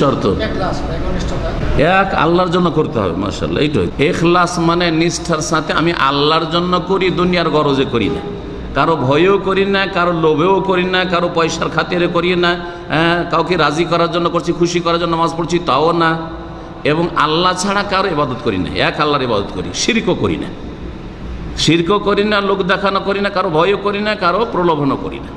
শর্ত। এক আল্লাহর জন্য করতে হবে মার্শাল্লাহ এইটাই। এখলাস মানে নিষ্ঠার সাথে আমি আল্লাহর জন্য করি দুনিয়ার গরজে করি না। কারও ভয়েও করি না কারও লোভেও করি না কারও পয়সার খাতিরে করি না হ্যাঁ, কাউকে রাজি করার জন্য করছি খুশি করার জন্য নামাজ পড়ছি তাও না। এবং আল্লাহ ছাড়া কারও ইবাদত করি না এক আল্লাহর ইবাদত করি শিরকও করি না। শিরকও করি না লোক দেখানো করি না কারও ভয়ও করি না কারও প্রলোভনও করি না।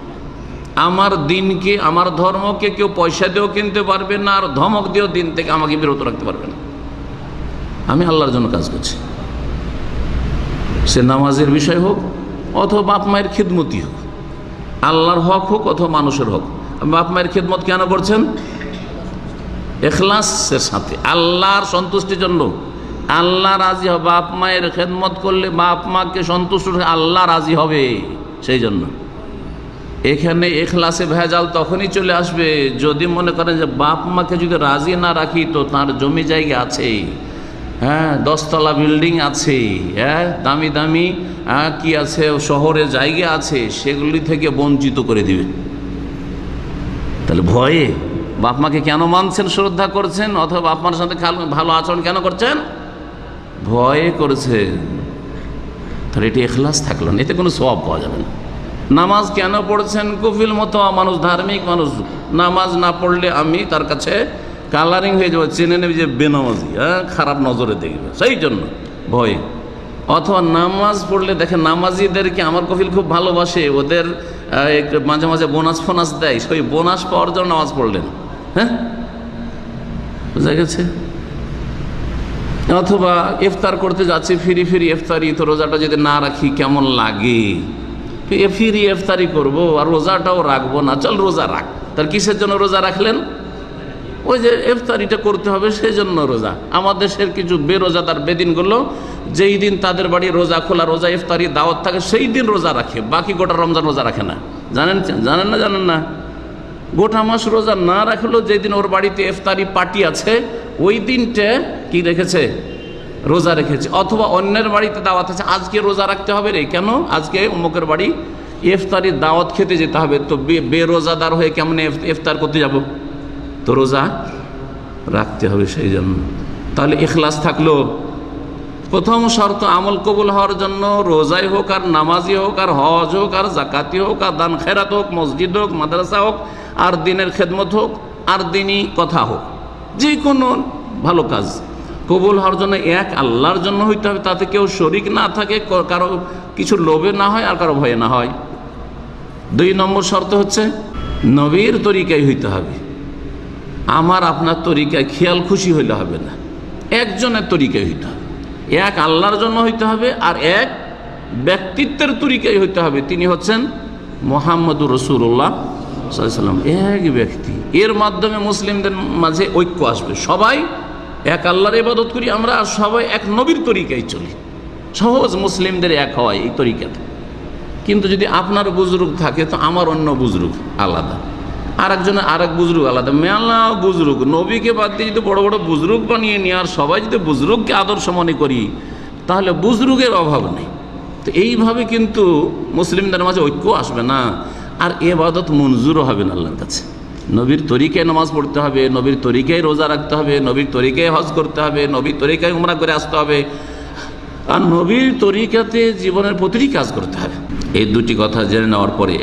আমার দিনকে, আমার ধর্মকে কেউ পয়সা দিয়েও কিনতে পারবে না, আর ধমক দিয়েও দিন থেকে আমাকে বিরত রাখতে পারবে না। আমি আল্লাহর জন্য কাজ করছি। সে নামাজের বিষয় হোক, অথবা বাপ মায়ের খিদমতি হোক, আল্লাহর হক হোক অথবা মানুষের হোক। বাপ মায়ের খিদমত কেন করছেন? এখলাসের সাথে, আল্লাহর সন্তুষ্টির জন্য। আল্লাহ রাজি হবে, বাপ মায়ের খেদমত করলে বাপ মাকে সন্তুষ্ট আল্লাহ রাজি হবে, সেই জন্য। এখানে এখলাসে ভেজাল তখনই চলে আসবে যদি মনে করেন যে বাপ মাকে যদি রাজি না রাখি তো তার জমি জায়গা আছে হ্যাঁ দশতলা বিল্ডিং আছে হ্যাঁ দামি দামি হ্যাঁ, কি আছে শহরে জায়গা আছে সেগুলি থেকে বঞ্চিত করে দিবে। তাহলে ভয়ে বাপ মাকে কেন মানছেন শ্রদ্ধা করছেন অথবা বাপ মার সাথে ভালো আচরণ কেন করছেন? ভয়ে করেছেন। তাহলে এটি এখলাস থাকল না এতে কোনো সব পাওয়া যাবে না। নামাজ কেন পড়ছেন? কফিল মতো মানুষ, ধার্মিক মানুষ। নামাজ না পড়লে আমি তার কাছে কালারিং হয়ে যাব। চেনে নেবে যে বেনামাজি হ্যাঁ? খারাপ নজরে দেখবে। সেই জন্য ভয়। অথবা নামাজ পড়লে দেখেন, নামাজিদেরকে আমার কফিল খুব ভালোবাসে। ওদের মাঝে মাঝে বোনাস ফোনাস দেয়। সেই বোনাস পাওয়ার জন্য নামাজ পড়লেন। হ্যাঁ? বুঝা গেছে? অথবা ইফতার করতে যাচ্ছি, ফিরি ফিরি ইফতারি, তো রোজাটা যদি না রাখি, কেমন লাগে? ফিরি ইফতারি করব আর রোজাটাও রাখব না। চল রোজা রাখ। তার কিসের জন্য রোজা রাখলেন? ওই যে ইফতারিটা করতে হবে সেই জন্য রোজা। আমাদের দেশের কিছু বেরোজাদার বেদিনগুলো, যেই দিন তাদের বাড়ি রোজা খোলা, রোজা ইফতারি, দাওয়াত থাকে, সেই দিন রোজা রাখে। বাকি গোটা রমজান রোজা রাখে না। জানেন জানেন না জানেন না? গোটা মাস রোজা না রাখলেও যেদিন ওর বাড়িতে ইফতারি পার্টি আছে, ওই দিনটা কি রেখেছে? রোজা রেখেছে। অথবা অন্যের বাড়িতে দাওয়াত আছে, আজকে রোজা রাখতে হবে রে। কেন? আজকে অমুকের বাড়ি ইফতারির দাওয়াত খেতে যেতে হবে। তো বেরোজাদার হয়ে কেমন ইফতার করতে যাব? তো রোজা রাখতে হবে সেই জন্য। তাহলে এখলাস থাকল। প্রথম শর্ত, আমল কবুল হওয়ার জন্য রোজাই হোক আর নামাজি হোক আর হজ হোক আর জাকাতি হোক আর দান খেরাত হোক, মসজিদ হোক, মাদ্রাসা হোক আর দিনের খেদমত হোক আর দিনই কথা হোক। যে কোনো ভালো কাজ। কবুল হওয়ার জন্য এক, আল্লাহর জন্য হইতে হবে, তাতে কেউ শরিক না থাকে কারও কিছু লোভে না হয় আর কারও ভয়ে না হয়। দুই নম্বর শর্ত হচ্ছে নবীর তরিকায় হইতে হবে। আমার, আপনার তরিকায় খেয়াল খুশি হইলে হবে না। একজনের তরিকায় হইতে হবে। এক, আল্লাহর জন্য হইতে হবে আর এক, ব্যক্তিত্বের তরিকায় হইতে হবে। তিনি হচ্ছেন মোহাম্মদুর রসুল্লাহ সাল্লাম এক ব্যক্তি। এর মাধ্যমে মুসলিমদের মাঝে ঐক্য আসবে। সবাই এক আল্লাহর ইবাদত করি, আমরা সবাই এক নবীর তরিকায় চলি। সহজ মুসলিমদের এক হয় এই তরিকাতে কিন্তু যদি আপনার বুজরুগ থাকে, তো আমার অন্য বুজরুগ আলাদা। আর একজনের আর এক বুজরুগ আলাদা। মেলা বুজরুগ। নবীকে বাদ দিয়ে যদি বড় বড় বুজরুগ বানিয়ে নিয়ে আর সবাই যদি বুজরুগকে আদর্শ মনে করি, তাহলে বুজরুগের অভাব নেই। তো এইভাবে কিন্তু মুসলিমদের মাঝে ঐক্য আসবে না। আর এবাদত মঞ্জুরও হবে না আল্লাহর কাছে। নবীর তরিকায় নামাজ পড়তে হবে, নবীর তরিকায় রোজা রাখতে হবে, নবীর তরিকায় হজ করতে হবে, নবীর তরিকায় উমরা করে আসতে হবে। আর নবীর তরিকাতে জীবনের প্রতিটি কাজ করতে হবে। এই দুটি কথা জেনে নেওয়ার পরে